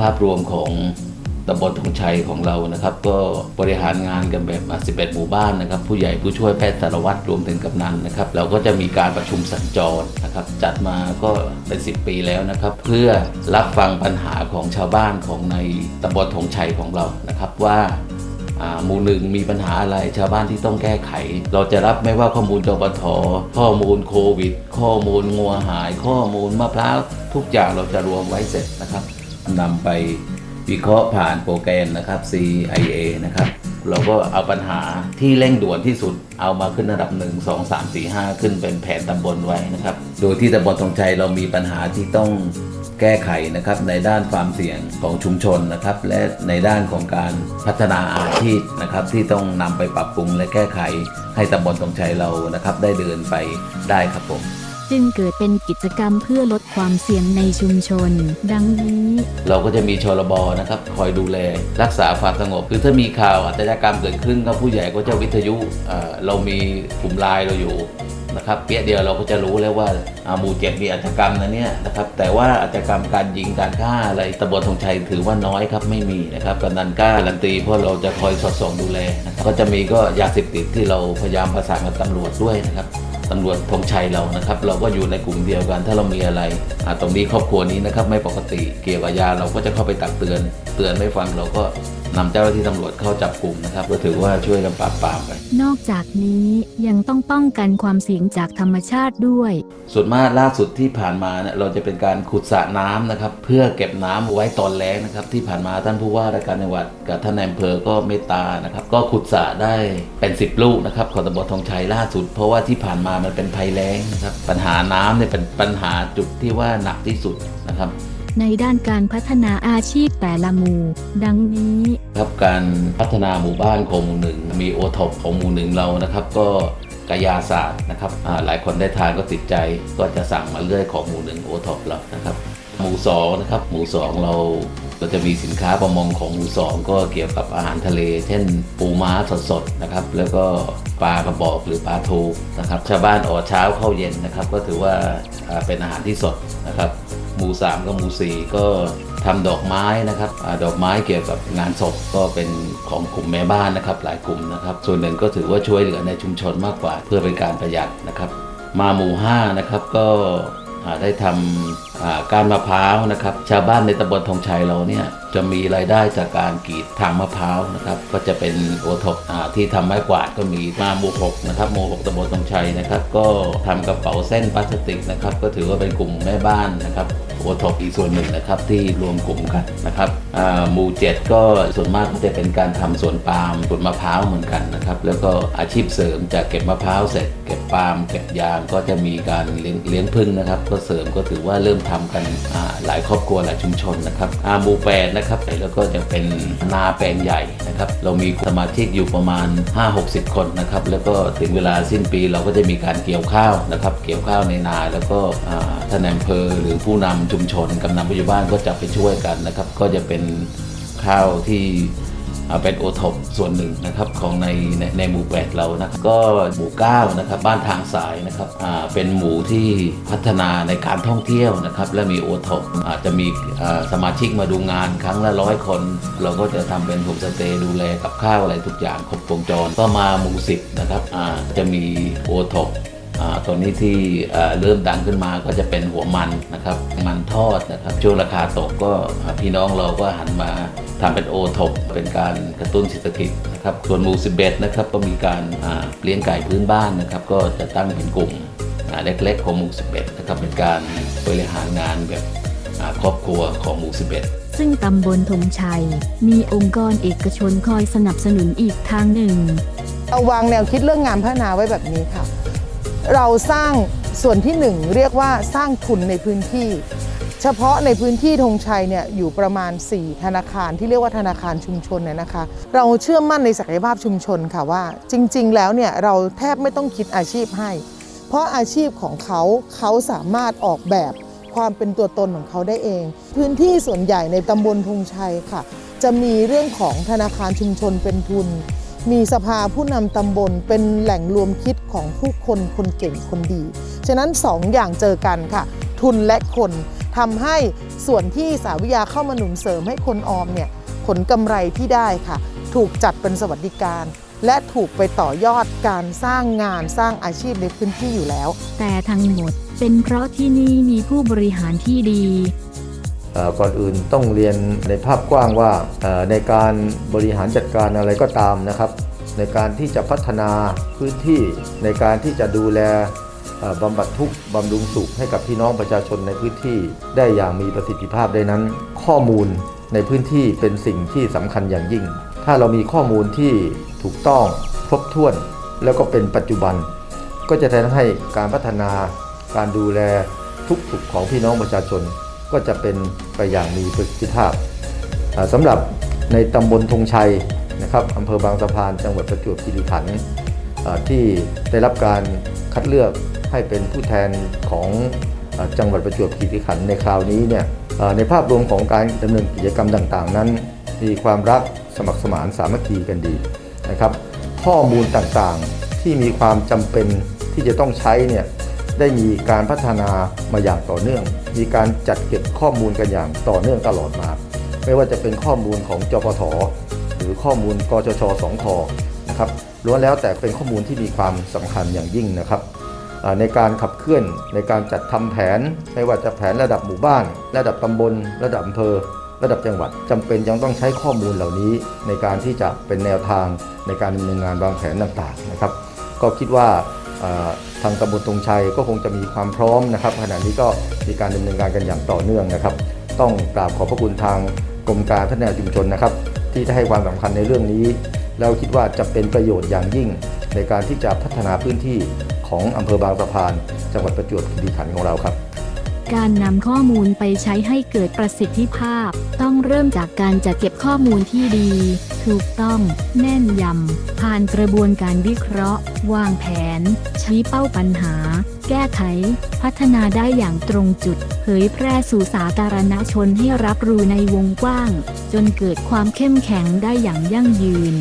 ภาพรวมของตำบลธงชัยของเรานะครับ ก็บริหารงานกันแบบ 11 หมู่บ้านนะครับ ผู้ใหญ่ผู้ช่วยแพทย์สารวัตรรวมถึงกำนันนะครับ เราก็จะมีการประชุมสัญจรนะครับ จัดมาก็เป็น 10 ปีแล้วนะครับ เพื่อรับฟังปัญหาของชาวบ้านของในตำบลธงชัยของเรานะครับว่าอ่าหมู่หนึ่งมีปัญหาอะไรชาวบ้านที่ต้องแก้ไข เราจะรับไม่ว่าข้อมูลจปทข้อมูลโควิด ข้อมูลงัวหาย ข้อมูลมะพร้าวทุกอย่างเราจะรวมไว้เสร็จนะครับ นำไปวิเคราะห์ผ่านโปรแกรมนะครับ CIA นะครับ เราก็เอาปัญหาที่เร่งด่วนที่สุดเอามาขึ้นระดับ 1 2 3 4 5 ขึ้นเป็นแผนตำบลไว้นะครับ โดยที่ตำบลทองชัยเรามีปัญหาที่ต้องแก้ไขนะครับในด้านความเสี่ยงของชุมชนนะครับ และในด้านของการพัฒนาอาชีพนะครับ ที่ต้องนำไปปรับปรุงและแก้ไขให้ตำบลทองชัยเรานะครับ ได้เดินไปได้ครับผม จึงเกิดเป็นกิจกรรมเพื่อลดความเสี่ยงในชุมชน ดังนี้ เราก็จะมีชลบนะครับคอยดูแลรักษาความสงบคือถ้ามีข่าวอาชญากรรมเกิดขึ้นก็ผู้ใหญ่ก็จะวิทยุเอ่อเรามีกลุ่มไลน์เราอยู่นะครับเปียเดียวเราก็จะรู้แล้วว่าอาหมู่เจ็ดมีอาชญากรรมนะเนี่ยนะครับแต่ว่าอาชญากรรมการยิงการฆ่าอะไรตำบลธงชัยถือว่าน้อยครับไม่มีนะครับกำนันกล้าการันตีเพราะเราจะคอยสอดส่องดูแลก็จะมีก็ยาเสพติดที่เราพยายามประสานกับตำรวจด้วยนะครับ ตำรวจธงชัยเรานะครับ เราก็อยู่ในกลุ่มเดียวกัน ถ้าเรามีอะไรตรงนี้ครอบครัวนี้นะครับไม่ปกติเกี่ยวกับยาเราก็จะเข้าไปตักเตือน เตือนไม่ฟังเราก็ นำเจ้าหน้าที่ตำรวจเข้าจับกลุ่มนะครับ ก็ถือว่าช่วยกันปราบปรามไปนอกจากนี้ยังต้องป้องกันความเสี่ยงจากธรรมชาติด้วย ส่วนมากล่าสุดที่ผ่านมาเนี่ยเราจะเป็นการขุดสระน้ำนะครับ เพื่อเก็บน้ำไว้ตอนแล้งนะครับ ที่ผ่านมาท่านผู้ว่าราชการจังหวัดกับท่านนายอำเภอก็เมตตานะครับ ก็ขุดสระได้เป็น10ลูกนะครับของตำบลทองชัยล่าสุด เพราะว่าที่ผ่านมามันเป็นภัยแล้งนะครับปัญหาน้ำเนี่ยเป็นปัญหาจุดที่ว่าหนักที่สุดนะครับ ในด้านการพัฒนาอาชีพแต่ละหมู่ ดังนี้ครับการพัฒนาหมู่บ้านของหมู่หนึ่งมีโอท็อปของหมู่หนึ่งเรานะครับ ก็กายาศาสตร์นะครับหลายคนได้ทานก็ติดใจก็จะสั่งมาเรื่อยของหมู่หนึ่งโอท็อปเรานะครับ หมู่สองนะครับหมู่สองเราเราจะมีสินค้าประมงของหมู่สองก็เกี่ยวกับอาหารทะเล เช่น ปูม้าสดๆนะครับ แล้วก็ปลากระบอกหรือปลาทูนะครับ ชาวบ้านออกเช้าเข้าเย็นนะครับ ก็ถือว่าเป็นอาหารที่สดนะครับ หมู่3กับหมู่4ก็ทำดอกไม้นะครับอดอกไม้เกี่ยวกับงานศพก็เป็นของกลุ่มแม่บ้านนะครับ หลายกลุ่มนะครับ ส่วนหนึ่งก็ถือว่าช่วยเหลือในชุมชนมากกว่า เพื่อเป็นการประหยัดนะครับ มาหมู่5นะครับก็ได้ทำการมะพร้าวนะครับ ชาวบ้านในตำบลธงชัยเราเนี่ยจะมีรายได้จากการกรีดทางมะพร้าวนะครับ ก็จะเป็นโอทบที่ทำไม้กวาดก็มีมาหมู่หกนะครับหมู่หกตำบลธงชัยนะครับ ก็ทำกระเป๋าเส้นพลาสติกนะครับ ก็ถือว่าเป็นกลุ่มแม่บ้านนะครับ โอท็อปอีกส่วนหนึ่งนะครับที่รวมกลุ่มกันนะครับหมู่เจ็ดก็ส่วนมากก็จะเป็นการทำสวนปาล์มสวนมะพร้าวเหมือนกันนะครับแล้วก็อาชีพเสริมจากเก็บมะพร้าวเสร็จ เก็บปาล์มเก็บยางก็จะมีการเลี้ยงเลี้ยงพึ่งนะครับ ก็เสริมก็ถือว่าเริ่มทำกันหลายครอบครัวหลายชุมชนนะครับหมู่แปดนะครับแล้วก็จะเป็นนาแปลงใหญ่นะครับเรามีสมาชิกอยู่ประมาณ 5-60 คนนะครับแล้วก็ถึงเวลาสิ้นปีเราก็จะมีการเกี่ยวข้าวนะครับเกี่ยวข้าวในนาแล้วก็ท่านายอำเภอหรือผู้นำชุมชนกำนันผู้ใหญ่บ้านก็จะไปช่วยกันนะครับ ก็จะเป็นข้าวที่เป็นโอท็อปส่วนหนึ่งนะครับของในในในหมู่แปดเรานะก็หมู่เก้านะครับ บ้านทางสายนะครับเป็นหมู่ที่พัฒนาในการท่องเที่ยวนะครับ และมีโอท็อปอาจจะมีสมาชิกมาดูงานครั้งละร้อยคน เราก็จะทำเป็นโฮมสเตย์ดูแลกับข้าวอะไรทุกอย่างครบวงจรก็มาหมู่สิบนะครับจะมีโอท็อป ตัวนี้ที่อ่าเริ่มดังขึ้นมาก็จะเป็นหัวมันนะครับ มันทอดนะครับช่วงราคาตกก็อ่าพี่น้องเราก็หันมาทำเป็นโอทบเป็นการกระตุ้นเศรษฐกิจนะครับส่วนหมู่11นะครับก็มีการอ่าเลี้ยงไก่พื้นบ้านนะครับ ก็จะตั้งเป็นกลุ่มอ่าเล็กๆของหมู่11นะครับเป็นการบริหารงานแบบอ่าครอบครัวของหมู่ 11 ซึ่งตำบลธงชัย มีองค์กรเอกชนคอยสนับสนุนอีกทางหนึ่ง เอาวางแนวคิดเรื่องงานพัฒนาไว้แบบนี้ค่ะ เราสร้างส่วนที่หนึ่งเรียกว่าสร้างทุนในพื้นที่ เฉพาะในพื้นที่ธงชัยเนี่ยอยู่ประมาณ 4 ธนาคารที่เรียกว่าธนาคารชุมชนเนี่ยนะคะ เราเชื่อมั่นในศักยภาพชุมชนค่ะว่า จริง ๆ แล้วเนี่ยเราแทบไม่ต้องคิดอาชีพให้ เพราะอาชีพของเขาเขาสามารถออกแบบความเป็นตัวตนของเขาได้เอง พื้นที่ส่วนใหญ่ในตำบลธงชัยค่ะ จะมีเรื่องของธนาคารชุมชนเป็นทุน มีสภาผู้นำตำบลเป็นแหล่งรวมคิดของผู้คนคนเก่งคนดี ฉะนั้นสองอย่างเจอกันค่ะ ทุนและคนทำให้ส่วนที่สาวิยาเข้ามาหนุนเสริมให้คนออมเนี่ยผลกำไรที่ได้ค่ะ ถูกจัดเป็นสวัสดิการ และถูกไปต่อยอดการสร้างงานสร้างอาชีพในพื้นที่อยู่แล้ว แต่ทั้งหมดเป็นเพราะที่นี่มีผู้บริหารที่ดี ก่อนอื่นต้องเรียนในภาพกว้างว่าในการบริหารจัดการอะไรก็ตามนะครับ ในการที่จะพัฒนาพื้นที่ในการที่จะดูแลบำบัดทุกข์บำรุงสุขให้กับพี่น้องประชาชนในพื้นที่ได้อย่างมีประสิทธิภาพได้นั้น ข้อมูลในพื้นที่เป็นสิ่งที่สำคัญอย่างยิ่ง ถ้าเรามีข้อมูลที่ถูกต้องครบถ้วน แล้วก็เป็นปัจจุบัน ก็จะทำให้การพัฒนาการดูแลทุกสุขของพี่น้องประชาชน ก็จะเป็นไปอย่างมีประสิทธิภาพอ่าสำหรับในตำบลธงชัยนะครับอำเภอบางสะพานจังหวัดประจวบคีรีขันธ์ที่ได้รับการคัดเลือกให้เป็นผู้แทนของจังหวัดประจวบคีรีขันธ์ในคราวนี้เนี่ยในภาพรวมของการดำเนินกิจกรรมต่างๆ นั้น มีความรักสมัครสมานสามัคคีกันดีนะครับ ข้อมูลต่างๆที่มีความจำเป็นที่จะต้องใช้เนี่ย ได้มีการพัฒนามาอย่างต่อเนื่อง มีการจัดเก็บข้อมูลกันอย่างต่อเนื่องตลอดมา ไม่ว่าจะเป็นข้อมูลของจปทหรือข้อมูลกจชสองคนะครับล้วนแล้วแต่เป็นข้อมูลที่มีความสำคัญอย่างยิ่งนะครับในการขับเคลื่อนในการจัดทำแผน ไม่ว่าจะแผนระดับหมู่บ้าน ระดับตำบล ระดับอำเภอ ระดับจังหวัดจำเป็นยังต้องใช้ข้อมูลเหล่านี้ในการที่จะเป็นแนวทางในการดำเนินงานวางแผนต่างๆนะครับ ก็คิดว่า ทางตำบลตรงชัยก็คงจะมีความพร้อมนะครับ ขณะนี้ก็มีการดำเนินการกันอย่างต่อเนื่องนะครับ ต้องกราบขอบพระคุณทางกรมการพัฒนาชุมชนนะครับ ที่ได้ให้ความสำคัญในเรื่องนี้ แล้วคิดว่าจะเป็นประโยชน์อย่างยิ่ง ในการที่จะพัฒนาพื้นที่ของอำเภอบางสะพาน จังหวัดประจวบคีรีขันธ์ของเราครับ การนำข้อมูลไปใช้ให้เกิดประสิทธิภาพ ต้องเริ่มจากการจัดเก็บข้อมูลที่ดี ถูกต้อง แน่นยำ ผ่านกระบวนการวิเคราะห์ วางแผน ชี้เป้าปัญหา แก้ไข พัฒนาได้อย่างตรงจุด เผยแพร่สู่สาธารณชนให้รับรู้ในวงกว้าง จนเกิดความเข้มแข็งได้อย่างยั่งยืน